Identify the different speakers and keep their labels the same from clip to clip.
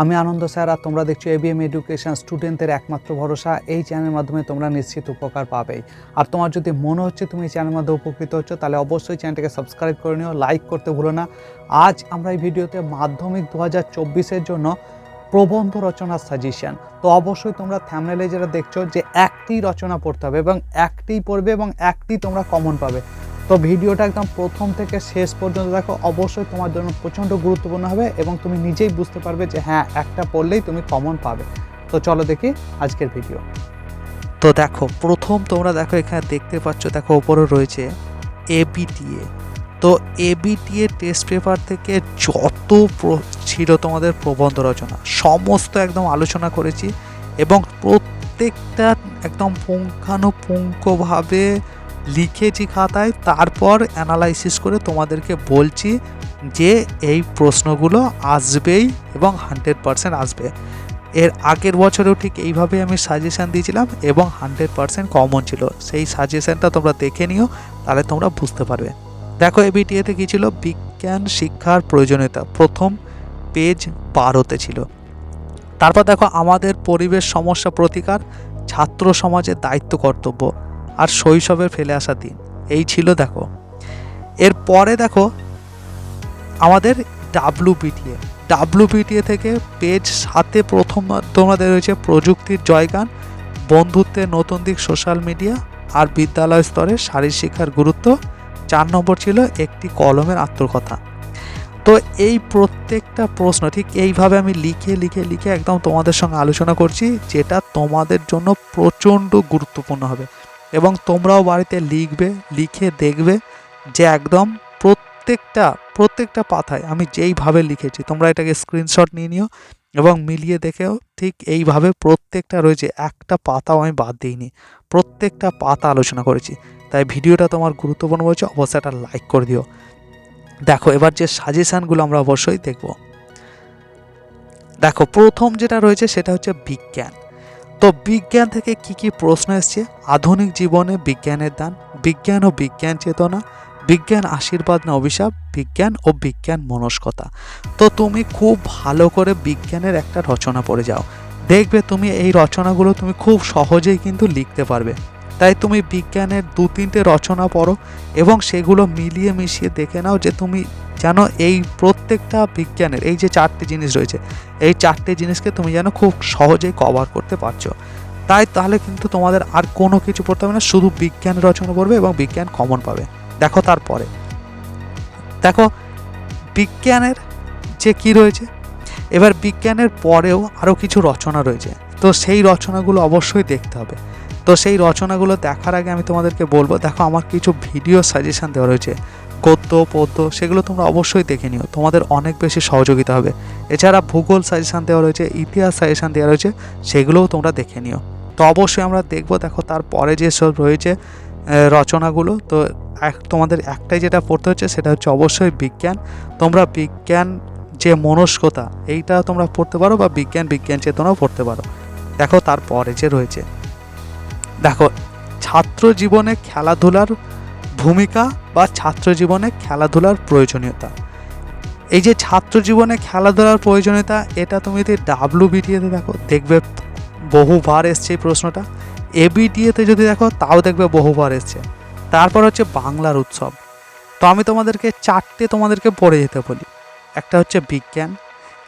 Speaker 1: আমি আনন্দ স্যার, আর তোমরা দেখছ এবিএম এডুকেশন স্টুডেন্টদের একমাত্র ভরসা, এই চ্যানেলের মাধ্যমে তোমরা নিশ্চিত উপকার পাবেই। আর তোমার যদি মনে হচ্ছে তুমি এই চ্যানেলের মাধ্যমে উপকৃত হচ্ছ, তাহলে অবশ্যই চ্যানেলটাকে সাবস্ক্রাইব করে নিও লাইক করতে ভুলো না। আজ আমরা এই ভিডিওতে মাধ্যমিক দু হাজার চব্বিশের জন্য প্রবন্ধ রচনার সাজেশন তো অবশ্যই তোমরা থ্যামনেলে যেটা দেখছ যে একটি রচনা পড়তে হবে এবং একটি পড়বে এবং একটি তোমরা কমন পাবে। তো ভিডিওটা একদম প্রথম থেকে শেষ পর্যন্ত দেখো, অবশ্যই তোমার জন্য প্রচণ্ড গুরুত্বপূর্ণ হবে এবং তুমি নিজেই বুঝতে পারবে যে হ্যাঁ একটা পড়লেই তুমি কমন পাবে। তো চলো দেখি আজকের ভিডিও
Speaker 2: তো দেখো, প্রথম তোমরা দেখো এখানে দেখতে পাচ্ছ, দেখো ওপরে রয়েছে এবিটিএ তো এবিটিএ টেস্ট পেপার থেকে যত ছিল তোমাদের প্রবন্ধ রচনা, সমস্ত একদম আলোচনা করেছি এবং প্রত্যেকটা একদম পুঙ্খানুপুঙ্খভাবে লিখেছি খাতায়, তারপর অ্যানালাইসিস করে তোমাদেরকে বলছি যে এই প্রশ্নগুলো আসবেই এবং হান্ড্রেড পারসেন্ট আসবে। এর আগের বছরেও ঠিক এইভাবে আমি সাজেশান দিয়েছিলাম এবং হান্ড্রেড পারসেন্ট কমন ছিল। সেই সাজেশানটা তোমরা দেখে নিও, তাহলে তোমরা বুঝতে পারবে। দেখো এবিটিএতে কী ছিল? বিজ্ঞান, শিক্ষার প্রয়োজনীয়তা। প্রথম পেজ বারোতে ছিল। তারপর দেখো, আমাদের পরিবেশ সমস্যা প্রতিকার, ছাত্র সমাজের দায়িত্ব কর্তব্য। আর শৈশবের ফেলে আসা দিন। এই ছিল দেখো। এর পরে দেখো, আমাদের ডাব্লুপিটিএ ডাব্লুপিটিএ থেকে পেজ সাথে প্রথম তোমাদের রয়েছে প্রযুক্তির জয়গান, বন্ধুত্বের নতুন দিক সোশ্যাল মিডিয়া আর বিদ্যালয় স্তরে শারীর শিক্ষার গুরুত্ব। চার নম্বর ছিল একটি কলমের আত্মকথা। তো এই প্রত্যেকটা প্রশ্ন, ঠিক এইভাবে আমি লিখে লিখে লিখে একদম তোমাদের সঙ্গে আলোচনা করছি, যেটা তোমাদের জন্য প্রচণ্ড গুরুত্বপূর্ণ হবে। এবং তোমরাও বাড়িতে লিখবে, লিখে দেখবে যে একদম প্রত্যেকটা প্রত্যেকটা পাতায় আমি যেইভাবে লিখেছি, তোমরা এটাকে স্ক্রিনশট নিয়ে নিও এবং মিলিয়ে দেখেও ঠিক এইভাবে প্রত্যেকটা রয়েছে, একটা পাতাও আমি বাদ দিইনি, প্রত্যেকটা পাতা আলোচনা করেছি। তাই ভিডিওটা তোমার গুরুত্বপূর্ণ বলছে, অবশ্যই একটা লাইক করে দিও। দেখো, এবার যে সাজেশানগুলো আমরা অবশ্যই দেখব। দেখো, প্রথম যেটা রয়েছে সেটা হচ্ছে বিজ্ঞান। তো বিজ্ঞান থেকে কি কি প্রশ্ন এসছে? আধুনিক জীবনে বিজ্ঞানের দান, বিজ্ঞান ও বিজ্ঞান চেতনা, বিজ্ঞান আশীর্বাদ না অভিশাপ, বিজ্ঞান ও বিজ্ঞান মনস্কতা। তো তুমি খুব ভালো করে বিজ্ঞানের একটা রচনা পড়ে যাও। দেখবে তুমি এই রচনাগুলো তুমি খুব সহজেই কিন্তু লিখতে পারবে। তাই তুমি বিজ্ঞানের দু তিনটে রচনা পড়ো এবং সেগুলো মিলিয়ে মিশিয়ে দেখে নাও যে তুমি যেন এই প্রত্যেকটা বিজ্ঞানের, এই যে চারটে জিনিস রয়েছে, এই চারটে জিনিসকে তুমি যেন খুব সহজেই কভার করতে পারছ। তাই তাহলে কিন্তু তোমাদের আর কোনো কিছু পড়তে হবে না, শুধু বিজ্ঞান রচনা পড়বে এবং বিজ্ঞান কমন পাবে। দেখো তারপরে। দেখো, বিজ্ঞানের যে কি রয়েছে, এবার বিজ্ঞানের পরেও আরও কিছু রচনা রয়েছে। তো সেই রচনাগুলো অবশ্যই দেখতে হবে। তো সেই রচনাগুলো দেখার আগে আমি তোমাদেরকে বলব, দেখো আমার কিছু ভিডিও সাজেশান দেওয়া রয়েছে। গদ্য, পদ্য, সেগুলো তোমরা অবশ্যই দেখে নিও। তোমাদের অনেক বেশি সহযোগিতা হবে। এছাড়া ভূগোল সাজেশান দেওয়া রয়েছে, ইতিহাস সাজেশান দেওয়া রয়েছে, সেগুলোও তোমরা দেখে নিও। তো অবশ্যই আমরা দেখব, দেখো তারপরে যে সব রয়েছে রচনাগুলো, তো এক, তোমাদের একটাই যেটা পড়তে হচ্ছে, সেটা হচ্ছে অবশ্যই বিজ্ঞান। তোমরা বিজ্ঞান যে মনস্কতা, এইটা তোমরা পড়তে পারো বা বিজ্ঞান বিজ্ঞান চেতনাও পড়তে পারো। দেখো তারপরে যে রয়েছে। দেখো ছাত্র জীবনে খেলাধুলার ভূমিকা বা ছাত্র জীবনে খেলাধুলার প্রয়োজনীয়তা। এই যে ছাত্র জীবনে খেলাধুলার প্রয়োজনীয়তা, এটা তুমি যদি ডাব্লু বিটিএতে দেখো, দেখবে বহুবার এসছে এই প্রশ্নটা। এবিটিএতে যদি দেখো, তাও দেখবে বহুবার এসছে। তারপর হচ্ছে বাংলার উৎসব। তো আমি তোমাদেরকে চারটে তোমাদেরকে পড়ে যেতে বলি। একটা হচ্ছে বিজ্ঞান,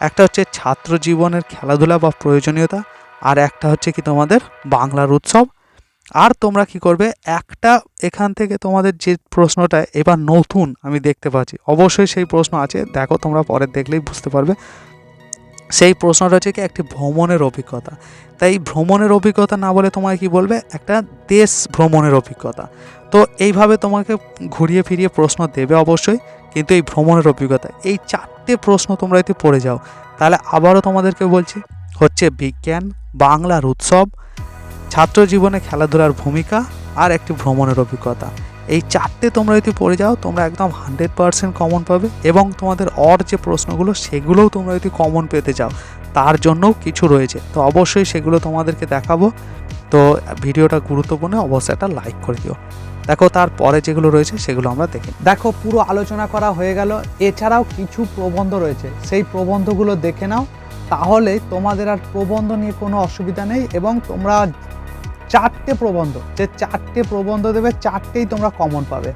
Speaker 2: একটা হচ্ছে ছাত্র জীবনের খেলাধুলা বা প্রয়োজনীয়তা, আর একটা হচ্ছে কি তোমাদের বাংলার উৎসব। আর তোমরা কি করবে? একটা এখান থেকে তোমাদের যে প্রশ্নটা এবার নতুন আমি দেখতে পাচ্ছি। অবশ্যই সেই প্রশ্ন আছে। দেখো, তোমরা পরে দেখলেই বুঝতে পারবে। সেই প্রশ্নটা হচ্ছে কি, একটি ভ্রমণের অভিজ্ঞতা। তাই ভ্রমণের অভিজ্ঞতা না বলে তোমায় কি বলবে? একটা দেশ ভ্রমণের অভিজ্ঞতা। তো এইভাবে তোমাকে ঘুরিয়ে ফিরিয়ে প্রশ্ন দেবে অবশ্যই। কিন্তু এই ভ্রমণের অভিজ্ঞতা, এই চারটে প্রশ্ন তোমরা যদি পড়ে যাও, তাহলে আবারও তোমাদেরকে বলছি, হচ্ছে বিজ্ঞান, বাংলার উৎসব ছাত্র জীবনে খেলাধুলার ভূমিকা আর একটি ভ্রমণের অভিজ্ঞতা। এই চারটে তোমরা যদি পড়ে যাও, তোমরা একদম হান্ড্রেড পারসেন্ট কমন পাবে এবং তোমাদের অর যে প্রশ্নগুলো, সেগুলোও তোমরা যদি কমন পেতে চাও, তার জন্যও কিছু রয়েছে। তো অবশ্যই সেগুলো তোমাদেরকে দেখাবো। তো ভিডিওটা গুরুত্বপূর্ণ, অবশ্যই একটা লাইক করে দিও। দেখো তারপরে যেগুলো রয়েছে, সেগুলো আমরা দেখি
Speaker 1: দেখো, পুরো আলোচনা করা হয়ে গেল। এছাড়াও কিছু প্রবন্ধ রয়েছে। সেই প্রবন্ধগুলো দেখে নাও। তাহলে তোমাদের আর প্রবন্ধ নিয়ে কোনো অসুবিধা নেই এবং তোমরা চারটে প্রবন্ধ। যে চারটে প্রবন্ধ দেবে, চারটেই তোমরা কমন পাবে।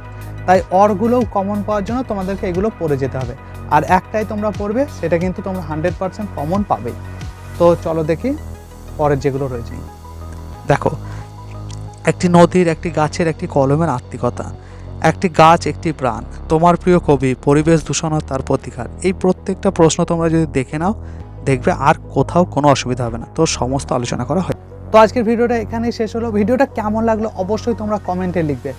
Speaker 1: তাই অরগুলোও কমন পাওয়ার জন্য তোমাদেরকে এগুলো পড়ে যেতে হবে। আর একটাই তোমরা পড়বে, সেটা কিন্তু তোমরা হান্ড্রেড পার্সেন্ট কমন পাবেই। তো চলো দেখি পরের যেগুলো রয়েছে।
Speaker 2: দেখো, একটি নদীর একটি গাছের একটি কলমের আত্মিকতা। একটি গাছ একটি প্রাণ। তোমার প্রিয় কবি, পরিবেশ দূষণ ও তার প্রতিকার। এই প্রত্যেকটা প্রশ্ন তোমরা যদি দেখে নাও, দেখবে আর কোথাও কোনো অসুবিধা হবে না। তো সমস্ত আলোচনা করা হয়
Speaker 1: তো আজকের ভিডিওটা এখানেই শেষ হলো। ভিডিওটা কেমন লাগল অবশ্যই তোমরা কমেন্টে লিখবে।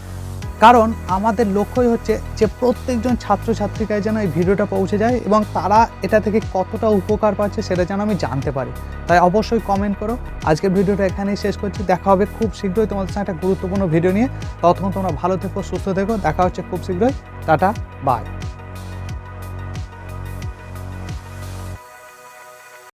Speaker 1: কারণ আমাদের লক্ষ্যই হচ্ছে যে প্রত্যেকজন ছাত্রছাত্রীকায় যেন এই ভিডিওটা পৌঁছে যায় এবং তারা এটা থেকে কতটা উপকার পাচ্ছে সেটা যেন আমি জানতে পারি। তাই অবশ্যই কমেন্ট করো। আজকের ভিডিওটা এখানেই শেষ করছি। দেখা হবে খুব শীঘ্রই তোমাদের সঙ্গে একটা গুরুত্বপূর্ণ ভিডিও নিয়ে। ততক্ষণ তোমরা ভালো থেকো, সুস্থ থেকো। দেখা হচ্ছে খুব শীঘ্রই। Tata, bye.